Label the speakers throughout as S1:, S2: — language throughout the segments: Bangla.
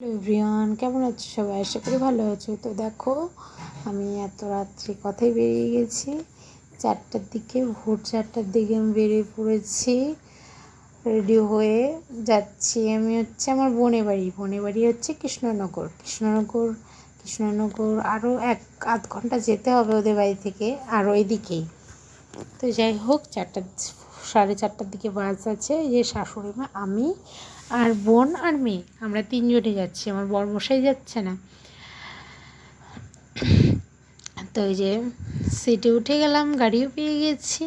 S1: এভরিওয়ান কেমন আছো সবাই? আশা করি ভালো আছো। তো দেখো, আমি এত রাত্রি কথাই বেরিয়ে গেছি। চারটার দিকে, ভোর চারটার দিকে আমি বেরিয়ে পড়েছি। রেডি হয়ে যাচ্ছি। আমি হচ্ছে আমার বনে বাড়ি। বোনের বাড়ি হচ্ছে কৃষ্ণনগর। কৃষ্ণনগর কৃষ্ণনগর আরও এক আধ ঘণ্টা যেতে হবে ওদের বাড়ি থেকে, আর ওইদিকেই তো যাই হোক, চারটার সাড়ে চারটার দিকে বাস আছে যে শাশুড়ি মা, আমি আর বোন আর মেয়ে, আমরা তিনজনে যাচ্ছি, আমার বরমশাই যাচ্ছে না। তো এই যে সিটে উঠে গেলাম, গাড়িও পেয়ে গেছি।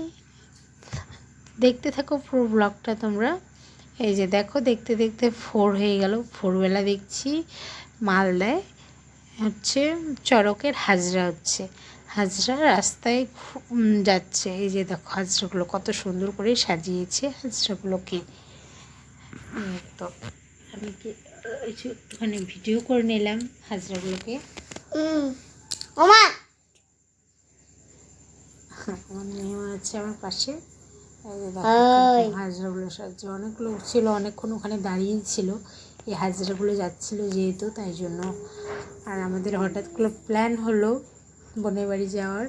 S1: দেখতে থাকো পুরো ব্লগটা তোমরা। এই যে দেখো, দেখতে দেখতে ফোর হয়ে গেল, ভোরবেলা দেখছি মালদায় হচ্ছে চড়কের হাজরা হচ্ছে। হাজরা রাস্তায় যাচ্ছে। এই যে দেখো হাজরাগুলো কত সুন্দর করে সাজিয়েছে হাজরাগুলোকে। তো আমি কি একটুখানি ভিডিও করে নিলাম হাজরাগুলোকে।
S2: ওমা!
S1: আমার আছে আমার পাশে। হাজরাগুলো সাজছে। অনেক লোক ছিল অনেকক্ষণ ওখানে দাঁড়িয়ে ছিল। এই হাজরাগুলো যাচ্ছিল যেহেতু তাই জন্য। আর আমাদের হঠাৎ করে প্ল্যান হলো বোনের বাড়ি যাওয়ার।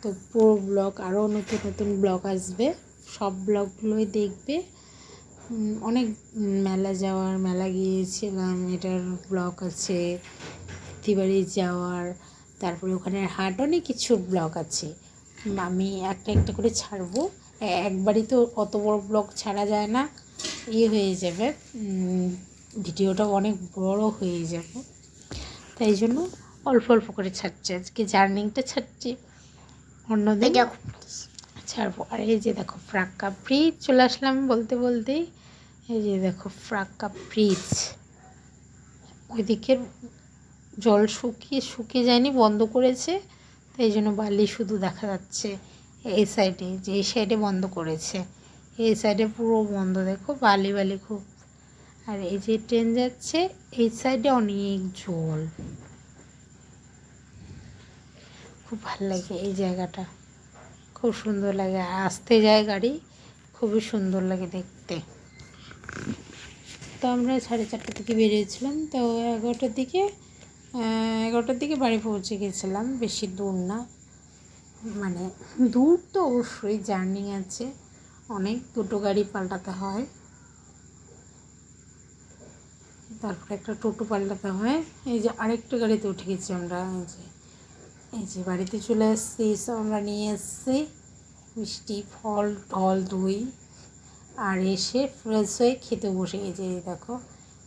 S1: তো পুরো ব্লগ আরও নতুন নতুন ব্লগ আসবে। সব ব্লগগুলোই দেখবে। অনেক মেলা যাওয়ার, মেলা গিয়েছিলাম, এটার ব্লগ আছে দিবাড়ি যাওয়ার, তারপরে ওখানে হাট, অনেক কিছু ব্লগ আছে। আমি একটা একটা করে ছাড়বো। একবারই তো অত বড় ব্লগ ছাড়া যায় না ইয়ে হয়ে যাবে। ভিডিওটা অনেক বড় হয়ে যাবে। তাই জন্য অল্প অল্প করে ছাড়ছি। আজকে জার্নিংটা ছাড়ছি। অন্যদিন ছাড়বো। আর এই যে দেখো ফ্রাক্কা ব্রিজ চলে আসলাম বলতে বলতেই। এই যে দেখো ফ্রাক্কা ব্রিজ। ওইদিকের জল শুকিয়ে শুকিয়ে যায়নি বন্ধ করেছে। তাই জন্য বালি শুধু দেখা যাচ্ছে এই সাইডে যে এই সাইডে বন্ধ করেছে। এই সাইডে পুরো বন্ধ দেখো বালি বালি খুব। আর এই যে ট্রেন যাচ্ছে এই সাইডে অনেক জল। খুব ভালো লাগে এই জায়গাটা। খুব সুন্দর লাগে। আসতে যায় গাড়ি, খুবই সুন্দর লাগে দেখতে। তো আমরা সাড়ে চারটে থেকে বেরিয়েছিলাম। তো এগারোটার দিকে এগারোটার দিকে বাড়ি পৌঁছে গেছিলাম। বেশি দূর না। মানে দূর তো অবশ্যই, জার্নি আছে। অনেক দুটো গাড়ি পাল্টাতে হয়। তারপরে একটা টোটো পাল্টাতে হয়। এই যে আরেকটা গাড়িতে উঠে গেছি আমরা, এই যে এই যে বাড়িতে চলে এসেছি এসব আমরা নিয়ে এসেছি। মিষ্টি, ফল ঢল দই, আর এসে ফ্রেশ হয়ে খেতে বসে গেছি। এই দেখো,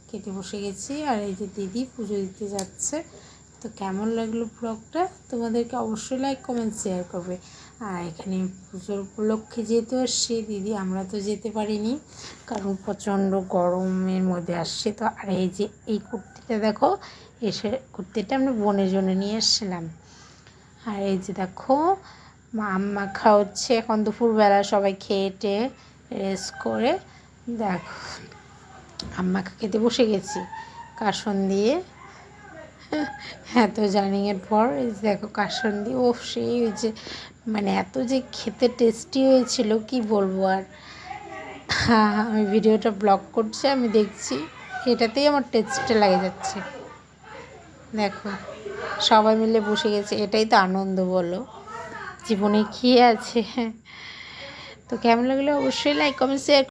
S1: খেতে বসে গেছি। আর এই যে দিদি পুজো দিতে যাচ্ছে। তো কেমন লাগল ব্লগটা তোমাদেরকে অবশ্যই লাইক কমেন্ট শেয়ার করবে। আর এখানে পুজোর উপলক্ষে যেহেতু আসছি, দিদি আমরা তো যেতে পারিনি। কারণ প্রচণ্ড গরমের মধ্যে আসছে। তো আর এই যে এই কুর্তিটা দেখো, এসে কুর্তিটা আমরা বোনের জন্য নিয়ে এসেছিলাম। আর এই যে দেখো, মা আম্মা খাওয়াচ্ছে এখন দুপুরবেলা সবাই খেয়ে টেয়ে রেস্ট করে। দেখো আম্মাকে খেতে বসে গেছি কাসন দিয়ে। এত তো জার্নিংয়ের পর এই যে দেখো কাসন দিয়ে ও সেই ওই যে মানে এত যে খেতে টেস্টি হয়েছিল, কি বলব আর। হ্যাঁ আমি ভিডিওটা ব্লগ করছি, আমি দেখছি, এটাতেই আমার টেস্টটা লাগে যাচ্ছে। দেখো। সবাই মিলে বসে গেছে, এটাই তো আনন্দ বলো। জীবনে কী আছে? তো কেমন লাগলে? অবশ্যই লাইক কমেন্ট শেয়ার